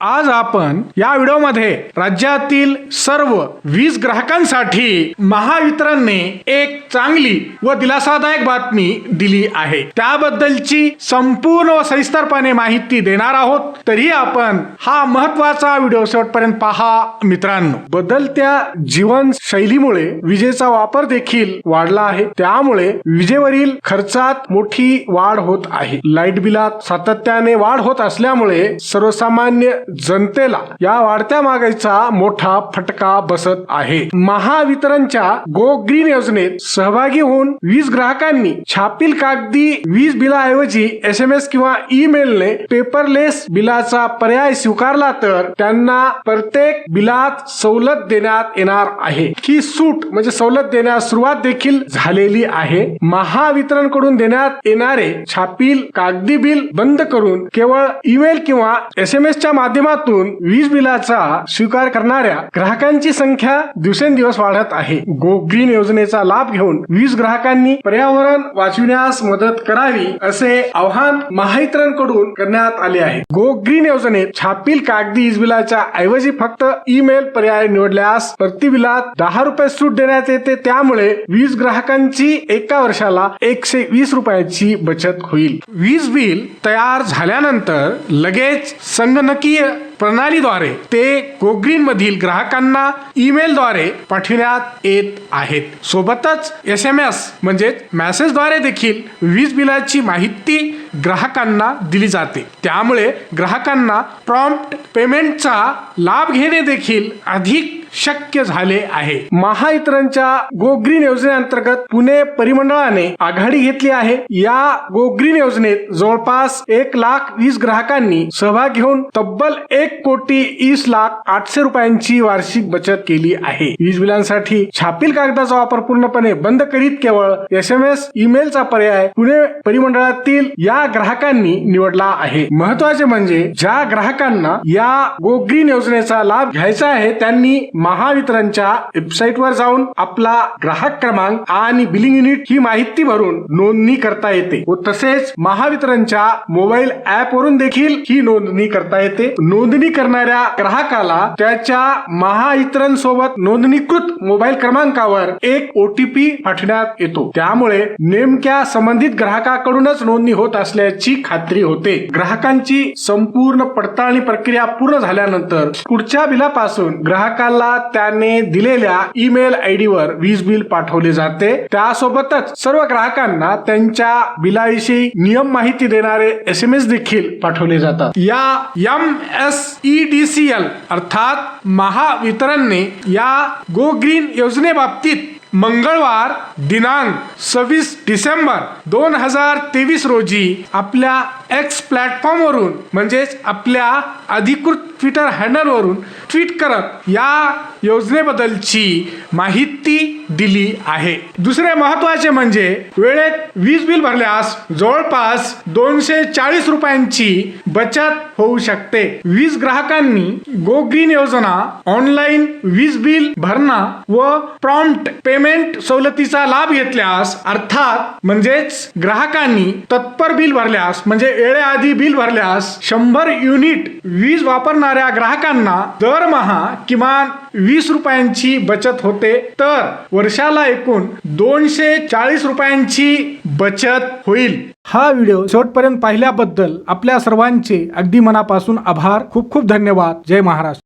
आज आपण या व्हिडिओमध्ये राज्यातील सर्व वीज ग्राहकांसाठी महावितरणने एक चांगली व दिलासादायक बातमी दिली आहे. त्याबद्दलची संपूर्ण व सविस्तरपणे माहिती देणार आहोत. तरी आपण हा महत्त्वाचा व्हिडिओ शेवटपर्यंत पहा मित्रांनो. बदलत्या जीवनशैलीमुळे विजेचा वापर देखील वाढला आहे. त्यामुळे विजेवरील खर्चात मोठी वाढ होत आहे. लाइट बिलात सातत्याने वाढ होत असल्यामुळे सर्वसामान्य जनतेला या वाढत्या महागाईचा मोठा फटका बसत आहे. महावितरणच्या गो ग्रीन योजनेत सहभागी होऊन वीज ग्राहकांनी छापील कागदी वीज बिलाऐवजी एस एम एस किंवा ईमेलने पेपरलेस बिलाचा पर्याय स्वीकारला तर त्यांना प्रत्येक बिलात सवलत देण्यात येणार आहे. ही सूट म्हणजे सवलत देण्यास सुरुवात देखील झालेली आहे. महावितरणकडून देण्यात येणारे छापील कागदी बिल बंद करून केवळ ईमेल किंवा एस एम एस च्या माध्यमातून माध्यमातून वीज बिलाचा स्वीकार करणाऱ्या ग्राहकांची संख्या दिवसेंदिवस वाढत आहे. गो ग्रीन योजनेचा लाभ घेऊन वीज ग्राहकांनी पर्यावरण वाचविण्यास मदत करावी असे आवाहन महावितरणकडून करण्यात आले आहे. गो ग्रीन योजनेत छापील कागदी वीज बिलाच्या ऐवजी फक्त ईमेल पर्याय निवडल्यास प्रति बिलात दहा रुपये सूट देण्यात येते. त्यामुळे वीज ग्राहकांची एका वर्षाला एकशे वीस रुपयाची बचत होईल. वीज बिल तयार झाल्यानंतर लगेच संगणकीय प्रणालीद्वारे ते गोग्रीन मधील ग्राहकांना ईमेलद्वारे पाठविण्यात येत आहेत. सोबतच एस एम एस म्हणजेच मेसेजद्वारे देखील वीज बिलाची माहिती ग्राहकांना दिली जाते. त्यामुळे ग्राहकांना प्रॉम्प्ट पेमेंटचा लाभ घेणे देखील अधिक शक्य झाले आहे. महावितरणच्या गो ग्रीन योजनेअंतर्गत पुणे परिमंडळाने आघाडी घेतली आहे. या गो ग्रीन योजनेत जवळपास एक लाख वीस ग्राहकांनी सहभाग घेऊन तब्बल एक कोटी वीस लाख आठशे रुपयांची वार्षिक बचत केली आहे. वीज बिलांसाठी छापील कागदाचा वापर पूर्णपणे बंद करीत केवळ एस एम एस ईमेलचा पर्याय पुणे परिमंडळातील या ग्राहकांनी निवडला आहे. महत्त्वाचे म्हणजे ज्या ग्राहकांना या गो ग्रीन योजनेचा लाभ घ्यायचा आहे त्यांनी महावितरणच्या वेबसाईट वर जाऊन आपला ग्राहक क्रमांक आणि बिलिंग युनिट ही माहिती भरून नोंदणी करता येते. व तसेच महावितरणच्या मोबाईल ऍप वरून देखील ही नोंदणी करता येते. नोंदणी करणाऱ्या ग्राहकाला त्याच्या महावितरण सोबत नोंदणीकृत मोबाईल क्रमांकावर एक ओटीपी पाठवण्यात येतो. त्यामुळे नेमक्या संबंधित ग्राहकाकडूनच नोंदणी होत असल्याची खात्री होते. ग्राहकांची संपूर्ण पडताळणी प्रक्रिया पूर्ण झाल्यानंतर पुढच्या बिलापासून ग्राहकाला त्याने दिलेल्या ईमेल आयडी वर वीज बिल पाठवले जाते. त्यासोबतच सर्व ग्राहकांना त्यांच्या बिलाविषयी नियम माहिती देणारे एस एम एस देखील पाठवले जातात. या M S E D C L अर्थात महावितरणने या गो ग्रीन योजनेबाबतीत मंगळवार दिनांक सव्वीस डिसेंबर दोन हजार तेवीस रोजी आपल्या एक्स प्लॅटफॉर्म वरून म्हणजेच आपल्या अधिकृत ट्विटर हँडल वरून ट्विट करत या योजनेबद्दलची माहिती दिली आहे. दुसरे महत्त्वाचे म्हणजे वेळेत वीज बिल भरल्यास जवळपास दोनशे चाळीस रुपयांची बचत होऊ शकते. वीज ग्राहकांनी गो ग्रीन योजना ऑनलाईन वीज बिल भरणा व प्रॉम्प्ट पेमेंट सवलतीचा लाभ घेतल्यास अर्थात म्हणजेच ग्राहकांनी तत्पर बिल भरल्यास म्हणजे वेळेआधी बिल भरल्यास शंभर युनिट वीज वापरणाऱ्या ग्राहकांना दर दरमहा किमान वीस रुपयांची बचत होते. तर वर्षाला एकूण दोनशे चाळीस रुपयांची बचत होईल. हा व्हिडिओ शेवटपर्यंत पाहिल्याबद्दल आपल्या सर्वांचे अगदी मनापासून आभार. खूप खूप धन्यवाद. जय महाराष्ट्र.